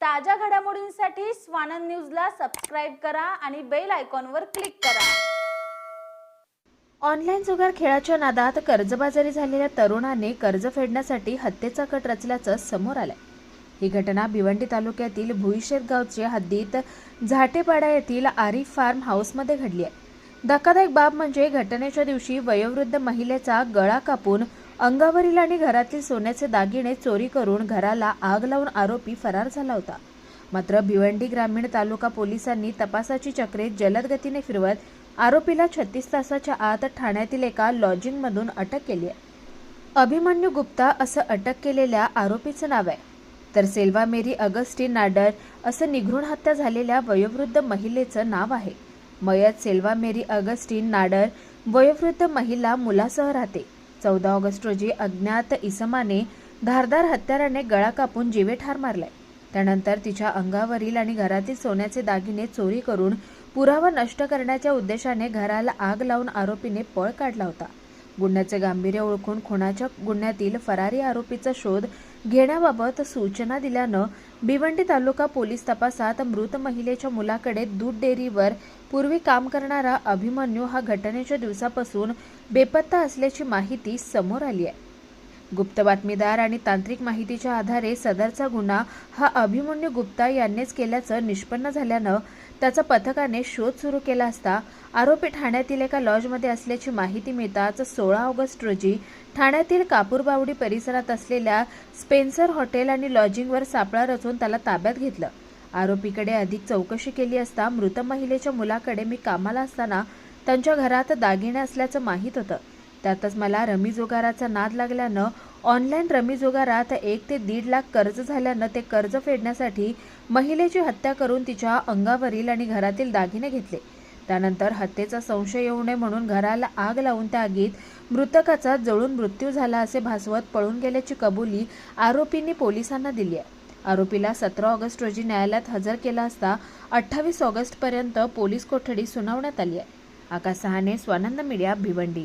ताज्या घडामोडींसाठी स्वानंद न्यूजला सबस्क्राईब करा आणि बेल आयकॉनवर क्लिक करा. ऑनलाईन जुगार खेळाच्या नादात कर्जबाजारी झालेल्या तरुणाने कर्ज फेडण्यासाठी हत्येचा कट रचल्याचं समोर आलंय. ही घटना भिवंडी तालुक्यातील भुईशेत गावच्या हद्दीत झाटेपाडा येथील आरिफ फार्म हाऊसमध्ये घडली आहे. धक्कादायक बाब म्हणजे घटनेच्या दिवशी वयोवृद्ध महिलेचा गळा कापून अंगावरील आणि घरातील सोन्याचे दागिने चोरी करून घराला आग लावून आरोपी फरार झाला होता. मात्र भिवंडी ग्रामीण तालुका पोलिसांनी तपासाची चक्रे जलद गतीने फिरवत आरोपीला छत्तीस तासाच्या आत ठाण्यातील एका लॉजिंगमधून अटक केली आहे. अभिमन्यू गुप्ता असं अटक केलेल्या आरोपीचं नाव आहे. तर सेल्वा मेरी अगस्टीन नाडर असं निघृण हत्या झालेल्या वयोवृद्ध महिलेचं नाव आहे. मयत सेल्वा मेरी अगस्टीन नाडर वयोवृद्ध महिला मुलासह राहते. चौदा ऑगस्ट रोजी अज्ञात इसमाने धारदार हत्याराने गळा कापून जीवे ठार मारलाय त्यानंतर तिच्या अंगावरील आणि घरातील सोन्याचे दागिने चोरी करून पुरावा नष्ट करण्याच्या उद्देशाने घराला आग लावून आरोपीने पळ काढला होता. गुन्ह्याचे गांभीर्य ओळखून खुनाच्या गुन्ह्यातील फरारी आरोपीचा शोध घेण्याबाबत सूचना दिल्यानं भिवंडी तालुका पोलीस तपासात मृत महिलेच्या मुलाकडे दूध डेअरीवर पूर्वी काम करणारा अभिमन्यू हा घटनेच्या दिवसापासून बेपत्ता असल्याची माहिती समोर आली आहे. गुप्त बातमीदार आणि तांत्रिक माहितीच्या आधारे सदरचा गुन्हा हा अभिमन्यू गुप्ता यांनीच केल्याचं निष्पन्न झाल्यानं त्याचा पथकाने शोध सुरू केला असता आरोपी ठाण्यातील एका लॉजमध्ये असल्याची माहिती मिळताच सोळा ऑगस्ट रोजी ठाण्यातील कापूरबावडी परिसरात असलेल्या स्पेन्सर हॉटेल आणि लॉजिंगवर सापळा रचून त्याला ताब्यात घेतलं. आरोपीकडे अधिक चौकशी केली असता मृत महिलेच्या मुलाकडे मी कामाला असताना त्यांच्या घरात दागिने असल्याचं माहीत होतं. त्यातच मला रमी जोगाराचा नाद लागल्यानं ऑनलाईन रमी जोगारात एक ते दीड लाख कर्ज झाल्यानं ते कर्ज फेडण्यासाठी महिलेची हत्या करून तिच्या अंगावरील आणि घरातील दागिने घेतले. त्यानंतर हत्येचा संशय येऊ नये म्हणून घराला आग लावून त्या आगीत मृतकाचा जळून मृत्यू झाला असे भासवत पळून गेल्याची कबुली आरोपींनी पोलिसांना दिली आहे. आरोपीला सतरा ऑगस्ट रोजी न्यायालयात हजर केला असता अठ्ठावीस ऑगस्टपर्यंत पोलीस कोठडी सुनावण्यात आली आहे. Akash Sahane Swanand media Bhiwandi.